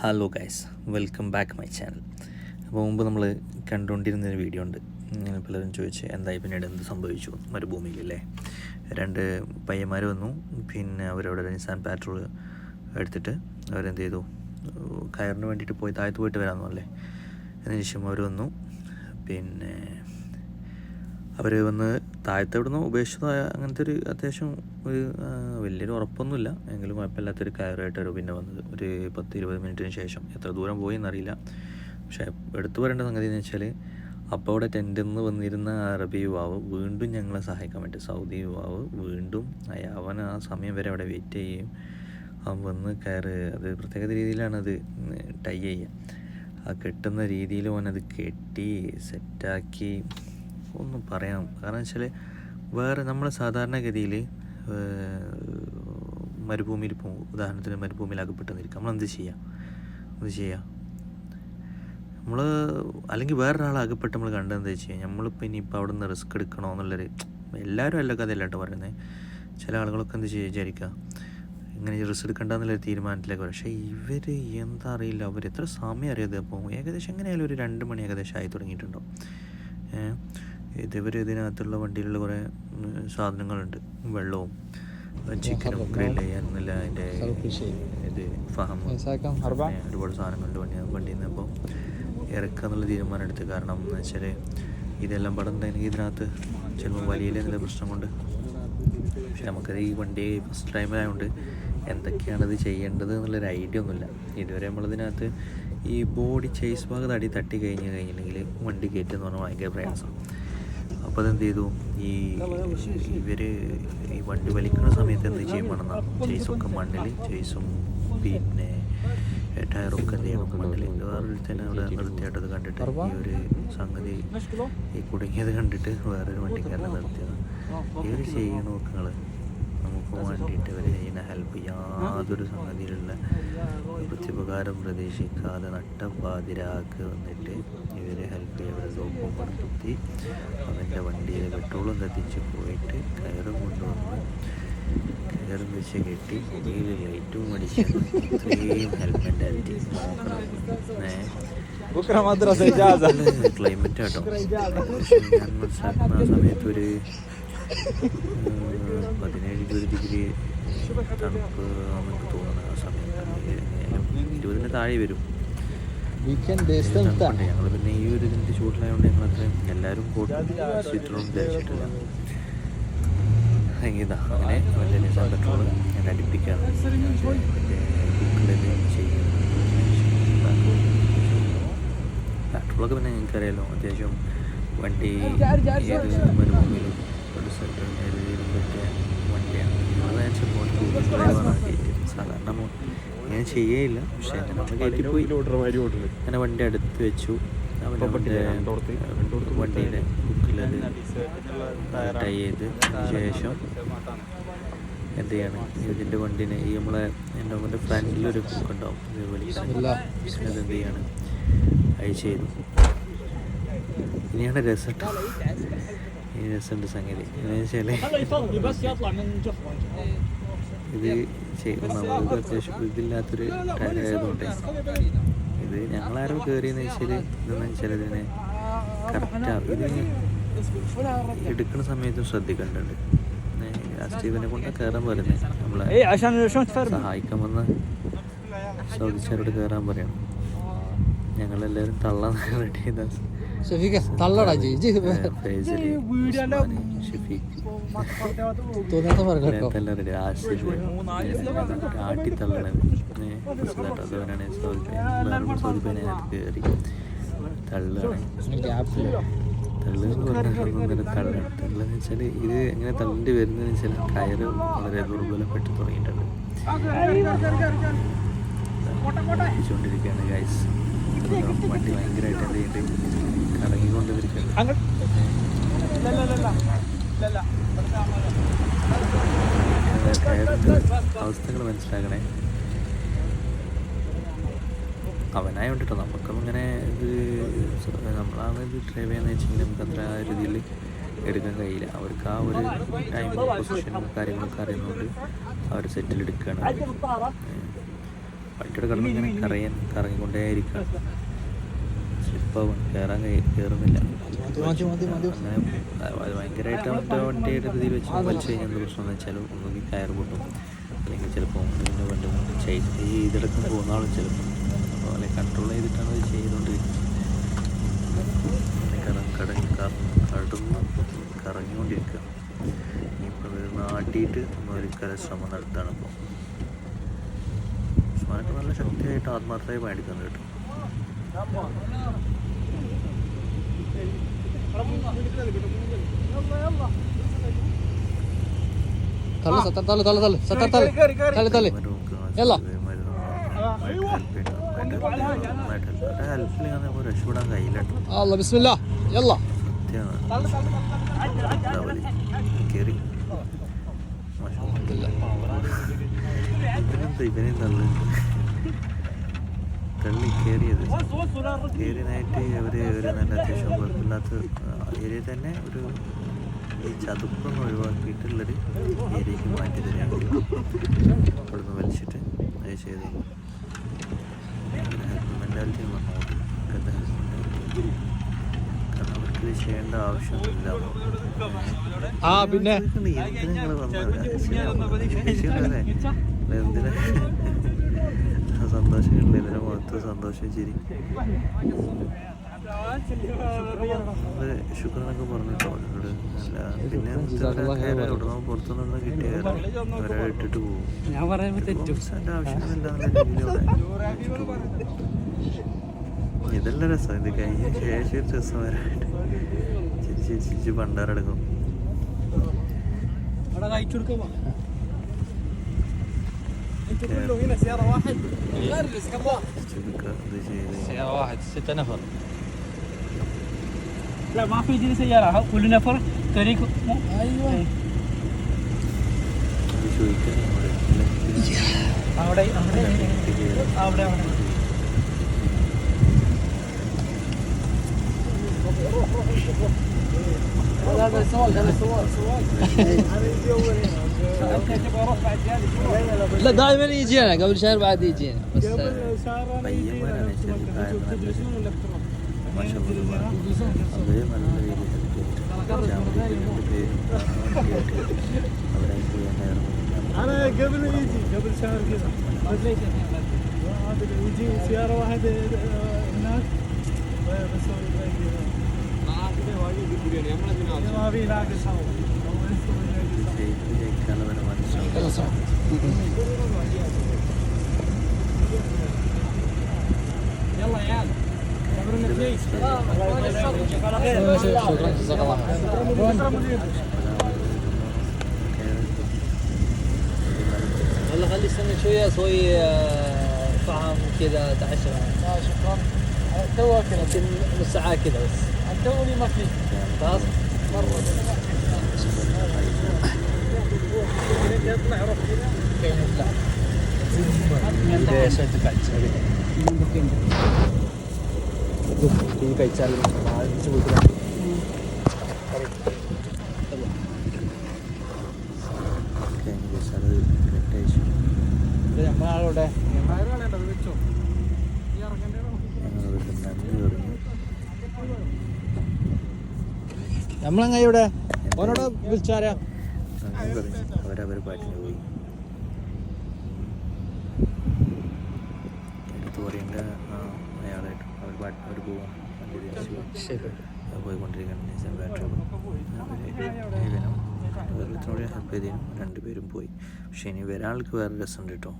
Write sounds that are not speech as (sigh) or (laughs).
Hello guys welcome back my channel അപ്പോൾ മുമ്പ് നമ്മൾ കണ്ടുകൊണ്ടിരുന്ന ഒരു വീഡിയോ ഉണ്ട് പലരും ചോദിച്ച് എന്തായി പിന്നീട് എന്ത് സംഭവിച്ചു മരുഭൂമിയിലല്ലേ? രണ്ട് പയ്യന്മാർ വന്നു. പിന്നെ അവരവിടെ നിസാൻ പാട്രോൾ എടുത്തിട്ട് അവരെന്ത് ചെയ്തു? കയറിന് വേണ്ടിയിട്ട് പോയി താഴത്ത് പോയിട്ട് വരാമെന്നു അല്ലേ അതിന് ശേഷം അവർ വന്നു. പിന്നെ അവർ വന്ന് താഴത്തെ ഇവിടുന്ന് ഉപേക്ഷിച്ചതായ അങ്ങനത്തെ ഒരു അത്യാവശ്യം ഒരു വലിയൊരു ഉറപ്പൊന്നുമില്ല. എങ്കിലും കുഴപ്പമില്ലാത്തൊരു കയറായിട്ട് അവർ പിന്നെ വന്നത്. ഒരു പത്ത് ഇരുപത് മിനിറ്റിന് ശേഷം. എത്ര ദൂരം പോയി എന്നറിയില്ല. പക്ഷേ എടുത്തു പറയേണ്ട സംഗതി എന്ന് വെച്ചാൽ അപ്പോൾ അവിടെ ടെന്റിൽ നിന്ന് വന്നിരുന്ന അറബി യുവാവ് വീണ്ടും ഞങ്ങളെ സഹായിക്കാൻ വേണ്ടി സൗദി യുവാവ് വീണ്ടും അവൻ ആ സമയം വരെ അവിടെ വെയിറ്റ് ചെയ്യുകയും അവൻ വന്ന് കയറ് അത് പ്രത്യേക രീതിയിലാണ് അത് ടൈ ചെയ്യുക. ആ കെട്ടുന്ന രീതിയിൽ അവനത് കെട്ടി സെറ്റാക്കി ഒന്നും പറയാം. കാരണം വെച്ചാൽ വേറെ നമ്മൾ സാധാരണഗതിയിൽ മരുഭൂമിയിൽ പോകും ഉദാഹരണത്തിന് മരുഭൂമിയിൽ അകപ്പെട്ട് നിൽക്കുക. നമ്മൾ എന്ത് ചെയ്യാം? എന്ത് ചെയ്യാം? നമ്മൾ അല്ലെങ്കിൽ വേറൊരാൾ അകപ്പെട്ട് നമ്മൾ കണ്ടതെന്ന് വെച്ച് കഴിഞ്ഞാൽ നമ്മളിപ്പോൾ ഇനിയിപ്പോൾ അവിടെ നിന്ന് റിസ്ക് എടുക്കണോ എന്നുള്ളൊരു എല്ലാവരും അല്ല കഥയല്ല കേട്ടോ പറയുന്നത് ചില ആളുകളൊക്കെ എന്ത് ചെയ്യുക വിചാരിക്കുക? ഇങ്ങനെ റിസ്ക് എടുക്കണ്ടെന്നുള്ളൊരു തീരുമാനത്തിലേക്ക് പക്ഷേ ഇവർ എന്താ അറിയില്ല. അവർ എത്ര സമയം അറിയാതെ പോകും. ഏകദേശം എങ്ങനെയായാലും ഒരു രണ്ട് മണി ഏകദേശം ആയി തുടങ്ങിയിട്ടുണ്ടോ ഏഹ് ഇതിവർ ഇതിനകത്തുള്ള വണ്ടിയിലുള്ള കുറേ സാധനങ്ങളുണ്ട്. വെള്ളവും ചിക്കനും ഗ്രിൽ ചെയ്യാനെന്നില്ല അതിന്റെ ഇത് ഫഹം ഒരുപാട് സാധനങ്ങളുണ്ട് വണ്ടി വണ്ടിയിൽ നിന്ന് അപ്പോൾ ഇറക്കുക എന്നുള്ള തീരുമാനം എടുത്ത്. കാരണം എന്ന് വെച്ചാൽ ഇതെല്ലാം പടം തന്നെ ഇതിനകത്ത് ചിലപ്പോൾ വലിയ എന്നുള്ള പ്രശ്നം കൊണ്ട് പക്ഷെ നമുക്കത് ഈ വണ്ടി ഫസ്റ്റ് ടൈമിലായതുകൊണ്ട് എന്തൊക്കെയാണിത് ചെയ്യേണ്ടത് എന്നുള്ളൊരു ഐഡിയ ഒന്നുമില്ല. ഇതുവരെ നമ്മളിതിനകത്ത് ഈ ബോഡി ചേസ് ഭാഗത്ത് അടി തട്ടി കഴിഞ്ഞ് കഴിഞ്ഞിട്ടുണ്ടെങ്കിൽ വണ്ടി കയറ്റുക എന്ന് പറഞ്ഞാൽ ഭയങ്കര പ്രയാസമാണ് അപ്പോൾ എന്ത് ചെയ്തു? ഈ ഇവർ ഈ വണ്ടി വലിക്കുന്ന സമയത്ത് എന്ത് ചെയ്യും വേണമെന്നാണ് ചേസൊക്കെ മണ്ണിൽ ചേസും പിന്നെ ടയറൊക്കെ എന്ത് ചെയ്യണം മണ്ണിൽ വേറൊരു തന്നെ അവിടെ നിർത്തിയായിട്ടത് കണ്ടിട്ട് ഈ ഒരു സംഗതി ഈ കുടുങ്ങിയത് കണ്ടിട്ട് വേറൊരു വണ്ടിക്കാരനെ നിർത്തിയത്. ഇവർ ചെയ്യണ നോക്കങ്ങൾ അവർക്ക് വേണ്ടിയിട്ട് ഇവരെ ചെയ്യുന്ന ഹെൽപ്പ് യാതൊരു സംഗതിയിലുള്ള പ്രത്യുപകാരം പ്രതീക്ഷിക്കാതെ നട്ടപ്പാതിരാക്ക് വന്നിട്ട് ഇവരെ ഹെൽപ്പ് ചെയ്യാൻ ചെയ്യവരെ കൊടുത്തി അവന്റെ വണ്ടിയിൽ പെട്രോളും കത്തിച്ച് പോയിട്ട് കയറും കൊണ്ടുവന്ന് കയറും വെച്ച് കെട്ടി പുകയിൽ ലൈറ്റും അടിച്ച് ഇത്രയും ഹെൽമെറ്റ് ആയിട്ട് ക്ലൈമറ്റ് കേട്ടോ ഞാൻ മനസ്സിലാക്കുന്ന സമയത്ത് ഒരു പതിനേഴ് ഇരുപത് ഡിഗ്രി തണുപ്പ് നമുക്ക് തോന്നുന്ന ആ സമയത്ത് ഇരുപതിന് താഴെ വരും. ഞങ്ങൾ പിന്നെ ഈ ഒരു ഇതിന്റെ ചൂടിലായതുകൊണ്ട് ഞങ്ങൾ അത്രയും എല്ലാവരും കോട്ടും സ്വീറ്ററും ധരിച്ചിട്ടില്ല അങ്ങനെ വലിയ നിസാൻ പെട്രോൾ ഞാൻ അടുപ്പിക്കാറ് പെട്രോളൊക്കെ പിന്നെ നിങ്ങൾക്കറിയാലോ അത്യാവശ്യം വണ്ടി ഏത് മരുഭൂമിയിലും ഒരു സ്ഥലത്തും ഏതെങ്കിലും പറ്റിയ വണ്ടിയാണ് നമ്മളെ പോലത്തെ ഡ്രൈവറാക്കിയിട്ട് സാധാരണ അങ്ങനെ ചെയ്യേയില്ല. പക്ഷേ നമ്മൾ കയറ്റിപ്പോയി അങ്ങനെ വണ്ടി അടുത്ത് വെച്ചു. വണ്ടിയുടെ ബുക്കിലത് ടൈ ചെയ്ത്. ശേഷം എന്ത് ചെയ്യണം? ഇതിന്റെ വണ്ടിനെ ഈ നമ്മളെ എന്റെ മുന്നിൽ ഫ്രണ്ടിലൊരു ബുക്കുണ്ടാവും ഇതേപോലെ. അതെന്ത് ചെയ്യാണ്? അയച്ചു ചെയ്തു. ഇനിയാണ് രസം രസമുണ്ട് സംഗതി. എന്നുവെച്ചാൽ ഇത് നമുക്ക് അത്യാവശ്യം ഇതില്ലാത്തൊരു കാര്യമായതുകൊണ്ട് ഇത് ഞങ്ങളാരോ കയറിയെന്ന് വെച്ചാൽ ഇതെന്ന് വെച്ചാൽ ഇതിനെ കറക്റ്റാണ് ഇത് എടുക്കുന്ന സമയത്തും ശ്രദ്ധിക്കേണ്ടത് സ്റ്റീവനെ കൊണ്ട് കയറാൻ പറയുന്നത് നമ്മളെ സഹായിക്കാൻ വന്ന സൗദിച്ചാരോട് കയറാൻ പറയണം. ഞങ്ങളെല്ലാവരും തള്ളാൻ (laughs) റെഡി ചെയ്താൽ ഷെഫിക്ക് തള്ളടാ ചേച്ചി. തോന്നാത്ത പറഞ്ഞു കേട്ടോ തള്ളെന്ന് പറഞ്ഞാൽ തള്ള തള്ളെന്ന് വെച്ചാൽ ഇത് എങ്ങനെ തള്ളേണ്ടി വരുന്നതെന്ന് വെച്ചാൽ കയറ് വളരെ ദുർബലപ്പെട്ട് തുടങ്ങിയിട്ടുണ്ട്. ഗൈസ് വണ്ടി ഭയങ്കരമായിട്ട് എന്ത് ചെയ്യേണ്ടി കറങ്ങിക്കൊണ്ടിരിക്കുകയാണ് കയറിന്റെ അവസ്ഥകൾ മനസ്സിലാക്കണേ അവനായ കൊണ്ടിട്ടോ നമുക്കും ഇങ്ങനെ ഇത് നമ്മളാണ് ഇത് ഡ്രൈവ് ചെയ്യുന്നത് വെച്ചെങ്കിൽ നമുക്ക് അത്ര രീതിയിൽ എടുക്കാൻ കഴിയില്ല. അവർക്ക് ആ ഒരു ടൈം പൊസിഷനും കാര്യങ്ങളൊക്കെ അറിയുന്നതുകൊണ്ട് അവർ സെറ്റിൽ എടുക്കുകയാണ്. വഴിക്കടെ കിടന്ന് ഇങ്ങനെ കറയാൻ കറങ്ങിക്കൊണ്ടേയിരിക്കുക സ്ലിപ്പാവും കയറാൻ കയറുന്നില്ല ഭയങ്കരമായിട്ട് മറ്റേ വണ്ടിയുടെ രീതിയിൽ വെച്ച് വലിച്ചു കഴിഞ്ഞാൽ പ്രശ്നം എന്ന് വെച്ചാൽ ഒന്നുകിൽ കയർ പൊട്ടും. അല്ലെങ്കിൽ ചിലപ്പോൾ ഒന്നിന്റെ വണ്ടി ചെയ്ത് ചെയ്തെടുക്കാൻ പോകുന്ന ആളും ചിലപ്പോൾ അതുപോലെ കൺട്രോൾ ചെയ്തിട്ടാണ് അത് ചെയ്തുകൊണ്ടിരിക്കുന്നത്. കറങ്ങി കടന്ന് കറങ്ങിക്കൊണ്ടിരിക്കുക ഇനിയിപ്പോൾ നാട്ടിയിട്ട് ഒന്നൊരു കല ശ്രമം നടത്താണ് ഇപ്പോൾ ആത്മാവായിട്ട് നല്ല ശക്തിയായിട്ട് ആത്മാർത്ഥമായി മേടിക്കുന്നത് കേട്ടു. ഇവനെ കഴിയില്ല മാഷാ തള്ളി കയറിയത്. കയറിയതായിട്ട് അവർ ഒരു നല്ല അത്യാവശ്യം കുഴപ്പമില്ലാത്ത ഏരിയ തന്നെ ഒരു ഈ ചതുപ്പൊന്ന് ഒഴിവാക്കിയിട്ടുള്ളൊരു ഏരിയക്ക് മാറ്റി തരാൻ അവിടുന്ന് വലിച്ചിട്ട് അത് ചെയ്തു. മെന്റാലിറ്റി വന്നോട്ട് കാരണം അവർക്ക് ഇത് ചെയ്യേണ്ട ആവശ്യമൊന്നുമില്ല. ആ പിന്നെ എന്തിനാ നിങ്ങൾ വന്നത്? എന്തിനാ? സന്തോഷമില്ല ഇതിനെ മുഖത്ത് സന്തോഷം ചിരി ശുക്രനൊക്കെ പറഞ്ഞിട്ടോ അവരോട് അല്ല പിന്നെ ഉടനെ പുറത്തുനിന്ന് കിട്ടിയ അവരെ ഇട്ടിട്ട് പോകും എന്റെ ഇതെല്ലാം രസം. ഇത് കഴിഞ്ഞ ശേഷം ഒരു രസം വരാനായിട്ട് ചിരിച്ച് ചിരിച്ച് പണ്ടാരടക്കും. അവിടെ കഴിച്ചു കൊടുക്കാം ചുരുക്ക ഇത് ചെയ്ത് سيارة واحد ستة نفر لا ما في جلسة سيارة كل نفر طريق ايوه ഇത് ചോദിക്കാൻ ഇവിടെ ഇല്ലെങ്കിൽ അവിടെ അവിടെ ഇത് ചെയ്യണം. അവിടെ لا دائما يجينا قبل شهر بعد يجينا بس قبل شهر انا يجينا تجلسون ولا بتروح؟ أنا قبل يجي قبل شهر كذا يجي سياره واحدة هناك بسوي يلا يا عيال تمرنا كويس شكرا جزاك الله خير والله خلي استنى شوية أسوي طعام كذا تعشى لا شكرا تو كذا نص ساعه كذا بس توني ما في خلاص يطلع روح لا ഇത് ശരി കഴിച്ചു ഇത് കഴിച്ചാൽ വാങ്ങിച്ചു കൊടുക്കണം അത് കെട്ടയച്ചു നമ്മളങ്ങ ഇവിടെ ഓനോട് വിളിച്ചാരാ? അവരവർ പാട്ടിന് പോയി. എടുത്തു പറയേണ്ട അയാളായിട്ട് അവർ പാട്ട് അവർ പോകും. പോയിക്കൊണ്ടിരിക്കുകയാണ്. ബാറ്ററി ഹെൽപ്പ് ചെയ്തതിനും രണ്ടുപേരും പോയി. പക്ഷേ ഇനി വരാൾക്ക് വേറെ രസമുണ്ട് കേട്ടോ.